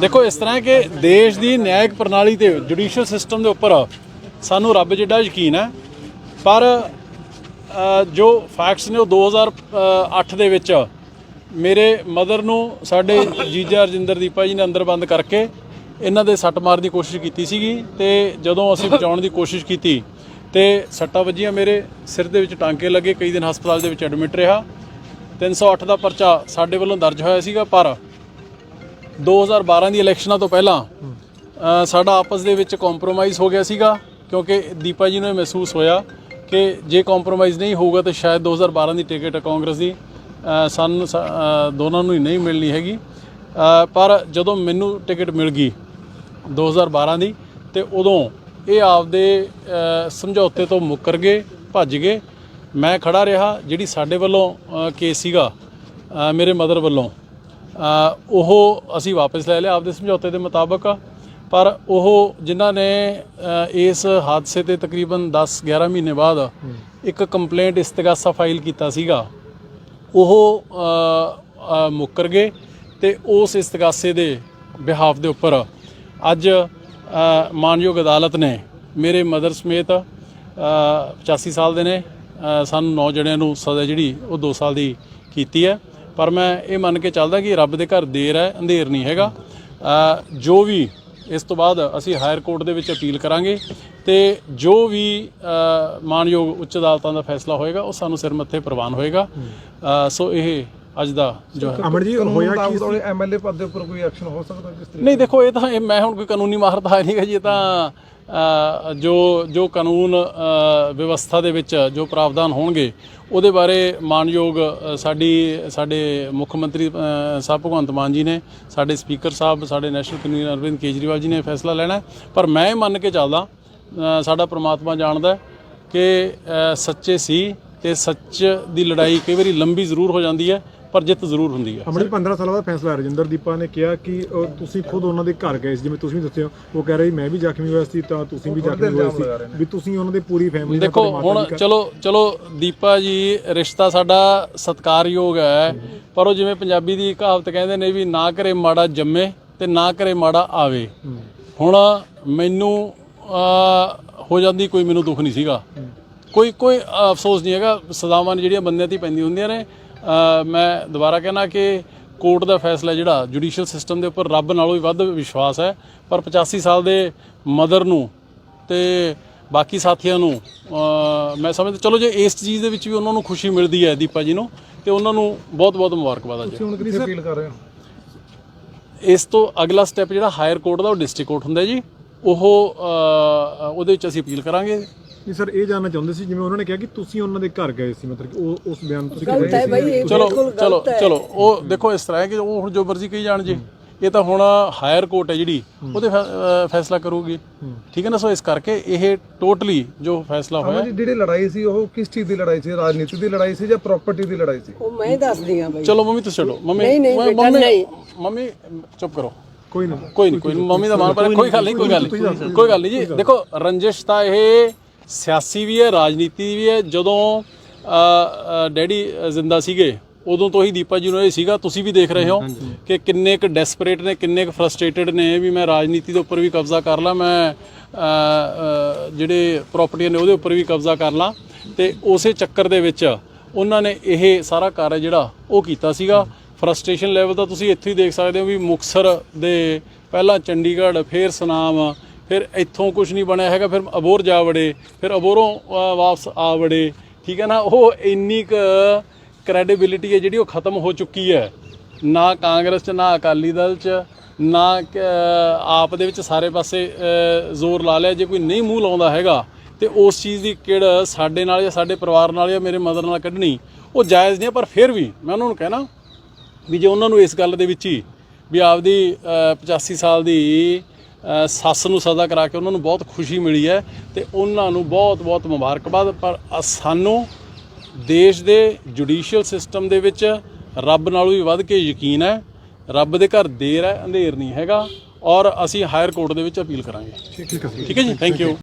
ਦੇਖੋ, ਇਸ ਤਰ੍ਹਾਂ ਕਿ ਦੇਸ਼ ਦੀ ਨਿਆਇਕ ਪ੍ਰਣਾਲੀ ਤੇ ਜੁਡੀਸ਼ੀਅਲ ਸਿਸਟਮ ਦੇ ਉੱਪਰ ਸਾਨੂੰ ਰੱਬ ਜਿੱਡਾ ਯਕੀਨ ਹੈ। ਪਰ ਜੋ ਫੈਕਟਸ ਨੇ ਉਹ 2008 ਦੇ ਵਿੱਚ ਮੇਰੇ ਮਦਰ ਨੂੰ, ਸਾਡੇ ਜੀਜਾ ਰਜਿੰਦਰ ਦੀਪਾ ਜੀ ਨੇ ਅੰਦਰ ਬੰਦ ਕਰਕੇ ਇਹਨਾਂ ਦੇ ਸੱਟ ਮਾਰਨ ਦੀ ਕੋਸ਼ਿਸ਼ ਕੀਤੀ ਸੀਗੀ ਤੇ ਜਦੋਂ ਅਸੀਂ ਬਚਾਉਣ ਦੀ ਕੋਸ਼ਿਸ਼ ਕੀਤੀ ਤੇ ਸੱਟਾਂ ਵੱਜੀਆਂ ਮੇਰੇ ਸਿਰ ਦੇ ਵਿੱਚ ਟਾਂਕੇ ਲੱਗੇ, ਕਈ ਦਿਨ ਹਸਪਤਾਲ ਦੇ ਵਿੱਚ ਐਡਮਿਟ ਰਿਹਾ। 308 ਦਾ ਪਰਚਾ ਸਾਡੇ ਵੱਲੋਂ ਦਰਜ ਹੋਇਆ ਸੀਗਾ, ਪਰ 2012 ਦੀ ਇਲੈਕਸ਼ਨਾਂ ਤੋਂ ਪਹਿਲਾਂ ਸਾਡਾ ਆਪਸ ਦੇ ਵਿੱਚ ਕੰਪਰੋਮਾਈਜ਼ ਹੋ ਗਿਆ ਸੀਗਾ, ਕਿਉਂਕਿ ਦੀਪਾ ਜੀ ਨੂੰ ਇਹ ਮਹਿਸੂਸ ਹੋਇਆ ਕਿ ਜੇ ਕੰਪਰੋਮਾਈਜ਼ ਨਹੀਂ ਹੋਊਗਾ ਤਾਂ ਸ਼ਾਇਦ 2012 ਦੀ ਟਿਕਟ ਕਾਂਗਰਸ ਦੀ ਸਾਨੂੰ ਦੋਨਾਂ ਨੂੰ ਹੀ ਨਹੀਂ ਮਿਲਣੀ ਹੈਗੀ। ਪਰ ਜਦੋਂ ਮੈਨੂੰ ਟਿਕਟ ਮਿਲ ਗਈ 2012 ਦੀ, ਤੇ ਉਦੋਂ ਇਹ ਆਪਦੇ ਸਮਝੌਤੇ ਤੋਂ ਮੁੱਕਰ ਗਏ, ਭੱਜ ਗਏ। ਮੈਂ ਖੜਾ ਰਿਹਾ, ਜਿਹੜੀ ਸਾਡੇ ਵੱਲੋਂ ਕੇਸ ਸੀਗਾ ਮੇਰੇ ਮਦਰ ਵੱਲੋਂ। ਉਹ ਅਸੀਂ ਵਾਪਸ ਲੈ ਲਿਆ ਆਪਦੇ ਸਮਝੌਤੇ ਦੇ ਮੁਤਾਬਕ ਪਰ ਉਹ ਜਿਨ੍ਹਾਂ ਨੇ ਇਸ ਹਾਦਸੇ ਤੇ ਤਕਰੀਬਨ 10-11 ਮਹੀਨੇ ਬਾਅਦ ਇੱਕ ਕੰਪਲੇਂਟ ਇਸਤਗਾਸਾ ਫਾਈਲ ਕੀਤਾ ਸੀਗਾ ਉਹ ਮੁੱਕਰ ਗਏ ਤੇ ਉਸ ਇਸਤਗਾਸੇ ਦੇ ਬਿਹਾਫ ਦੇ ਉੱਪਰ ਅੱਜ ਮਾਨਯੋਗ ਅਦਾਲਤ ਨੇ ਮੇਰੇ ਮਦਰ ਸਮੇਤ ਅ, 85 ਸਾਲ ਦੇ ਨੇ ਸਾਨੂੰ ਨੌ ਜਣਿਆਂ ਨੂੰ ਸਜ਼ਾ ਜਿਹੜੀ ਉਹ 2 ਸਾਲ ਦੀ ਕੀਤੀ ਹੈ। ਪਰ ਮੈਂ ਇਹ ਮੰਨ ਕੇ ਚੱਲਦਾ ਕਿ ਰੱਬ ਦੇ ਘਰ ਦੇਰ ਹੈ ਅੰਧੇਰ ਨਹੀਂ ਹੈਗਾ। ਜੋ ਵੀ ਇਸ ਤੋਂ ਬਾਅਦ ਅਸੀਂ ਹਾਇਰ ਕੋਰਟ ਦੇ ਵਿੱਚ ਅਪੀਲ ਕਰਾਂਗੇ ਤੇ ਜੋ ਵੀ ਮਾਨਯੋਗ ਉੱਚ ਅਦਾਲਤਾਂ ਦਾ ਫੈਸਲਾ ਹੋਏਗਾ ਉਹ ਸਾਨੂੰ ਸਿਰ ਮੱਥੇ ਪ੍ਰਵਾਨ ਹੋਏਗਾ। ਸੋ ਇਹ ਅੱਜ ਦਾ ਜੋ ਹੈ। ਅਮਰ ਜੀ ਹੋਇਆ ਕੀ ਸੀ? ਐਮਐਲਏ ਪਦ ਦੇ ਉੱਪਰ ਕੋਈ ਐਕਸ਼ਨ ਹੋ ਸਕਦਾ ਜਿਸ ਤਰੀਕੇ ਨਹੀਂ ਦੇਖੋ ਇਹ ਤਾਂ ਇਹ ਮੈਂ ਹੁਣ ਕੋਈ ਕਾਨੂੰਨੀ ਮਾਹਰ ਤਾਂ ਹੈ ਨਹੀਂ ਗਾ ਜੀ ਇਹ ਤਾਂ ਜੋ ਜੋ ਕਾਨੂੰਨ ਵਿਵਸਥਾ ਦੇ ਵਿੱਚ ਜੋ ਪ੍ਰਾਵਧਾਨ ਹੋਣਗੇ, ਉਹਦੇ ਬਾਰੇ ਮਾਨਯੋਗ ਸਾਡੀ, ਸਾਡੇ ਮੁੱਖ ਮੰਤਰੀ ਸਾਹਿਬ ਭਗਵੰਤ ਮਾਨ ਜੀ ਨੇ, ਸਾਡੇ ਸਪੀਕਰ ਸਾਹਿਬ, ਸਾਡੇ ਨੈਸ਼ਨਲ ਕਨਵੀਨਰ ਅਰਵਿੰਦ ਕੇਜਰੀਵਾਲ ਜੀ ਨੇ ਫੈਸਲਾ ਲੈਣਾ ਪਰ ਮੈਂ ਇਹ ਮੰਨ ਕੇ ਚੱਲਦਾ ਸਾਡਾ ਪ੍ਰਮਾਤਮਾ ਜਾਣਦਾ ਕਿ ਸੱਚੇ ਸੀ ਤੇ ਸੱਚ ਦੀ ਲੜਾਈ ਕਈ ਵਾਰੀ ਲੰਬੀ ਜ਼ਰੂਰ ਹੋ ਜਾਂਦੀ ਹੈ। ਪਰ ਜਿੱਤ ਜ਼ਰੂਰ ਹੁੰਦੀ ਹੈ। ਅਮਰ ਜੀ 15 ਸਾਲਾਂ ਬਾਅਦ ਫੈਸਲਾ ਰਜਿੰਦਰ ਦੀਪਾ ਨੇ ਕਿਹਾ ਕਿ ਤੁਸੀਂ ਖੁਦ ਉਹਨਾਂ ਦੇ ਘਰ ਗਏ ਸੀ ਜਿਵੇਂ ਤੁਸੀਂ ਵੀ ਦੱਸਿਓ ਉਹ ਕਹਿ ਰਹੇ ਮੈਂ ਵੀ ਜ਼ਖਮੀ ਹੋਇਆ ਸੀ ਤਾਂ ਤੁਸੀਂ ਵੀ ਜ਼ਖਮੀ ਹੋਏ ਸੀ। ਵੀ ਤੁਸੀਂ ਉਹਨਾਂ ਦੇ ਪੂਰੀ ਫੈਮਿਲੀ ਦੇਖੋ ਹੁਣ ਚਲੋ ਚਲੋ ਦੀਪਾ ਜੀ ਰਿਸ਼ਤਾ ਸਾਡਾ ਸਤਿਕਾਰਯੋਗ ਹੈ ਪਰ ਉਹ ਜਿਵੇਂ ਪੰਜਾਬੀ ਦੀ ਕਹਾਵਤ ਕਹਿੰਦੇ ਨੇ ਵੀ ਨਾ ਕਰੇ ਮਾੜਾ ਜੰਮੇ ਤੇ ਨਾ ਕਰੇ ਮਾੜਾ ਆਵੇ। ਹੁਣ ਮੈਨੂੰ ਹੋ ਜਾਂਦੀ ਕੋਈ ਮੈਨੂੰ ਦੁੱਖ ਨਹੀਂ ਸੀਗਾ। ਕੋਈ ਕੋਈ ਅਫਸੋਸ ਨਹੀਂ ਹੈਗਾ। ਸਜ਼ਾਵਾਂ ਨੇ ਜਿਹੜੀਆਂ ਬੰਦਿਆਂ ਤੇ ਹੀ ਪੈਂਦੀਆਂ ਹੁੰਦੀਆਂ ਨੇ। ਮੈਂ ਦੁਬਾਰਾ ਕਹਿਣਾ ਕਿ ਕੋਰਟ ਦਾ ਫੈਸਲਾ ਜਿਹੜਾ ਜੁਡੀਸ਼ੀਅਲ ਸਿਸਟਮ ਦੇ ਉੱਪਰ ਰੱਬ ਨਾਲੋਂ ਵੀ ਵੱਧ ਵਿਸ਼ਵਾਸ ਹੈ ਪਰ 85 ਸਾਲ ਦੇ ਮਦਰ ਨੂੰ ਤੇ ਬਾਕੀ ਸਾਥੀਆਂ ਨੂੰ ਮੈਂ ਸਮਝਦਾ ਚਲੋ ਜੇ ਇਸ ਚੀਜ਼ ਦੇ ਵਿੱਚ ਵੀ ਉਹਨਾਂ ਨੂੰ ਖੁਸ਼ੀ ਮਿਲਦੀ ਹੈ ਦੀਪਾ ਜੀ ਨੂੰ ਤੇ ਉਹਨਾਂ ਨੂੰ ਬਹੁਤ ਬਹੁਤ ਮੁਬਾਰਕਬਾਦ ਅੱਜ ਹੁਣ ਕਿੱਥੇ ਅਪੀਲ ਕਰ ਰਹੇ ਹੋ? ਇਸ ਤੋਂ ਅਗਲਾ ਸਟੈਪ ਜਿਹੜਾ ਹਾਇਰ ਕੋਰਟ ਦਾ ਉਹ ਡਿਸਟ੍ਰਿਕਟ ਕੋਰਟ ਹੁੰਦਾ ਜੀ ਉਹ ਉਹਦੇ ਵਿੱਚ ਅਸੀਂ ਅਪੀਲ ਕਰਾਂਗੇ। ਨਹੀਂ ਸਰ ਇਹ ਜਾਨਣਾ ਚਾਹੁੰਦੇ ਸੀ ਜਿਵੇਂ ਉਹਨਾਂ ਨੇ ਕਿਹਾ ਕਿ ਤੁਸੀਂ ਉਹਨਾਂ ਦੇ ਘਰ ਗਏ ਸੀ ਮਤਲਬ ਕਿ ਉਹ ਉਸ ਬਿਆਨ ਤੁਸੀਂ ਗਲਤ ਹੈ ਭਾਈ ਇਹ ਚਲੋ ਬਿਲਕੁਲ ਚਲੋ ਗਲਤ ਹੈ। ਚਲੋ ਉਹ ਦੇਖੋ ਇਸ ਤਰ੍ਹਾਂ ਹੈ ਕਿ ਉਹ ਹੁਣ ਜੋ ਮਰਜ਼ੀ ਕਹੀ ਜਾਣ ਜੀ। ਇਹ ਤਾਂ ਹੁਣ ਹਾਇਰ ਕੋਰਟ ਹੈ ਜਿਹੜੀ ਉਹਦੇ ਫੈ- ਫੈਸਲਾ ਕਰੂਗੀ। ਠੀਕ ਹੈ ਨਾ ਸੋ ਇਸ ਕਰਕੇ ਇਹ ਟੋਟਲੀ ਜੋ ਫੈਸਲਾ ਹੋਇਆ ਜੀ ਜਿਹੜੀ ਲੜਾਈ ਸੀ ਉਹ ਕਿਸ ਚੀਜ਼ ਦੀ ਲੜਾਈ ਸੀ? ਰਾਜਨੀਤੀ ਦੀ ਲੜਾਈ ਸੀ ਜਾਂ ਪ੍ਰਾਪਰਟੀ ਦੀ ਲੜਾਈ ਸੀ? ਉਹ ਮੈਂ ਦੱਸਦੀ ਆ ਭਾਈ ਚਲੋ ਮੰਮੀ ਤੁਸੀਂ ਛੱਡੋ। ਮੰਮੀ ਨਹੀਂ, ਨਹੀਂ, ਮੰਮੀ- ਨਹੀਂ। ਮੰਮੀ ਚੁੱਪ ਕਰੋ। ਕੋਈ ਨਾ। ਕੋਈ ਨਹੀਂ ਕੋਈ ਨੀ, ਮੰਮੀ ਦਾ ਮਾਨ ਪਰ ਕੋਈ ਗੱਲ ਨਹੀਂ ਕੋਈ ਗੱਲ ਨਹੀਂ ਕੋਈ ਗੱਲ ਨਹੀਂ ਜੀ। ਦੇਖੋ ਰੰਜਿਸ਼ ਤਾਂ ਇਹ ਸਿਆਸੀ ਵੀ ਹੈ ਰਾਜਨੀਤੀ ਵੀ ਹੈ। ਜਦੋਂ ਡੈਡੀ ਜ਼ਿੰਦਾ ਸੀਗੇ ਉਦੋਂ ਤੋਂ ਹੀ ਦੀਪਾ ਜੀ ਨੂੰ ਇਹ ਸੀਗਾ ਤੁਸੀਂ ਵੀ ਦੇਖ ਰਹੇ ਹੋ ਕਿ ਕਿੰਨੇ ਕੁ ਡੈਸਪਰੇਟ ਨੇ ਕਿੰਨੇ ਕੁ ਫਰਸਟ੍ਰੇਟਡ ਨੇ ਵੀ ਮੈਂ ਰਾਜਨੀਤੀ ਦੇ ਉੱਪਰ ਵੀ ਕਬਜ਼ਾ ਕਰ ਲਾਂ ਮੈਂ ਜਿਹੜੇ ਪ੍ਰਾਪਰਟੀਆਂ ਨੇ ਉਹਦੇ ਉੱਪਰ ਵੀ ਕਬਜ਼ਾ ਕਰ ਲਾਂ। ਤੇ ਉਸੇ ਚੱਕਰ ਦੇ ਵਿੱਚ ਉਹਨਾਂ ਨੇ ਇਹ ਸਾਰਾ ਕਾਰਜ ਜਿਹੜਾ ਉਹ ਕੀਤਾ ਸੀਗਾ। ਫਰਸਟ੍ਰੇਸ਼ਨ ਲੈਵਲ ਤਾਂ ਤੁਸੀਂ ਇੱਥੇ ਹੀ ਦੇਖ ਸਕਦੇ ਹੋ ਵੀ ਮੁਕਸਰ ਦੇ ਪਹਿਲਾਂ ਚੰਡੀਗੜ੍ਹ ਫਿਰ ਸੁਨਾਮ ਫਿਰ ਇੱਥੋਂ ਕੁਝ ਨਹੀਂ ਬਣਿਆ ਹੈਗਾ ਫਿਰ ਅਬੋਰ ਜਾ ਵੜੇ ਫਿਰ ਅਬੋਰੋਂ ਵਾਪਸ ਆ ਵੜੇ। ਠੀਕ ਹੈ ਨਾ? ਉਹ ਇੰਨੀ ਕੁ ਕ੍ਰੈਡੀਬਿਲਿਟੀ ਹੈ ਜਿਹੜੀ ਉਹ ਖਤਮ ਹੋ ਚੁੱਕੀ ਹੈ। ਨਾ ਕਾਂਗਰਸ ਚ ਨਾ ਅਕਾਲੀ ਦਲ ਚ ਨਾ ਆਪ ਦੇ ਵਿੱਚ ਸਾਰੇ ਪਾਸੇ ਜ਼ੋਰ ਲਾ ਲਿਆ। ਜੇ ਕੋਈ ਨਹੀਂ ਮੂੰਹ ਲਾਉਂਦਾ ਹੈਗਾ ਤੇ ਉਸ ਚੀਜ਼ ਦੀ ਕਿੜ ਸਾਡੇ ਨਾਲ ਜਾਂ ਸਾਡੇ ਪਰਿਵਾਰ ਨਾਲ ਜਾਂ ਮੇਰੇ ਮਦਰ ਨਾਲ ਕੱਢਣੀ ਉਹ ਜਾਇਜ਼ ਨਹੀਂ ਹੈ, ਪਰ ਫਿਰ ਵੀ ਮੈਂ ਉਹਨਾਂ ਨੂੰ ਕਹਿਣਾ ਵੀ ਜੇ ਉਹਨਾਂ ਨੂੰ ਇਸ ਗੱਲ ਦੇ ਵਿੱਚ ਹੀ ਵੀ ਆਪਦੀ ਅ, 85 ਸਾਲ ਦੀ ਸੱਸ ਨੂੰ ਸਜ਼ਾ ਕਰਾ ਕੇ ਉਹਨਾਂ ਨੂੰ ਬਹੁਤ ਖੁਸ਼ੀ ਮਿਲੀ ਹੈ ਤੇ ਉਹਨਾਂ ਨੂੰ ਬਹੁਤ ਬਹੁਤ ਮੁਬਾਰਕਬਾਦ। ਪਰ ਸਾਨੂੰ ਦੇਸ਼ ਦੇ ਜੁਡੀਸ਼ੀਅਲ ਸਿਸਟਮ ਦੇ ਵਿੱਚ ਰੱਬ ਨਾਲੋਂ ਵੀ ਵੱਧ ਕੇ ਯਕੀਨ ਹੈ। ਰੱਬ ਦੇ ਘਰ ਦੇਰ ਹੈ ਅੰਧੇਰ ਨਹੀਂ ਹੈਗਾ ਔਰ ਅਸੀਂ ਹਾਇਰ ਕੋਰਟ ਦੇ ਵਿੱਚ ਅਪੀਲ ਕਰਾਂਗੇ। ਠੀਕ ਹੈ ਠੀਕ ਹੈ ਜੀ ਥੈਂਕ ਯੂ